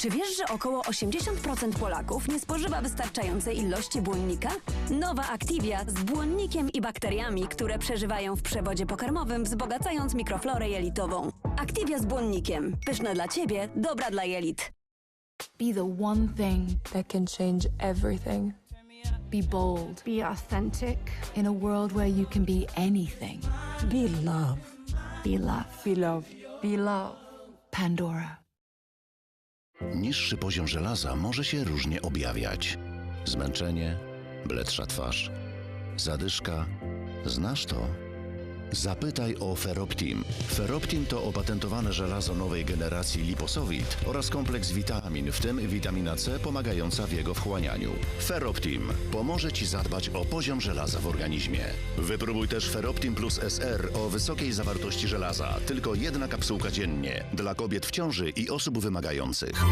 Czy wiesz, że około 80% Polaków nie spożywa wystarczającej ilości błonnika? Nowa Activia z błonnikiem i bakteriami, które przeżywają w przewodzie pokarmowym, wzbogacając mikroflorę jelitową. Activia z błonnikiem. Pyszne dla ciebie, dobra dla jelit. Be the one thing that can change everything. Be bold Be authentic. in a world where you can be anything. Be love. Be love. Be love. Be love. Pandora. Niższy poziom żelaza może się różnie objawiać. Zmęczenie, bledsza twarz, zadyszka. Znasz to? Zapytaj o Feroptim. Feroptim to opatentowane żelazo nowej generacji liposowid oraz kompleks witamin, w tym witamina C pomagająca w jego wchłanianiu. Feroptim pomoże Ci zadbać o poziom żelaza w organizmie. Wypróbuj też Feroptim Plus SR o wysokiej zawartości żelaza. Tylko jedna kapsułka dziennie dla kobiet w ciąży i osób wymagających.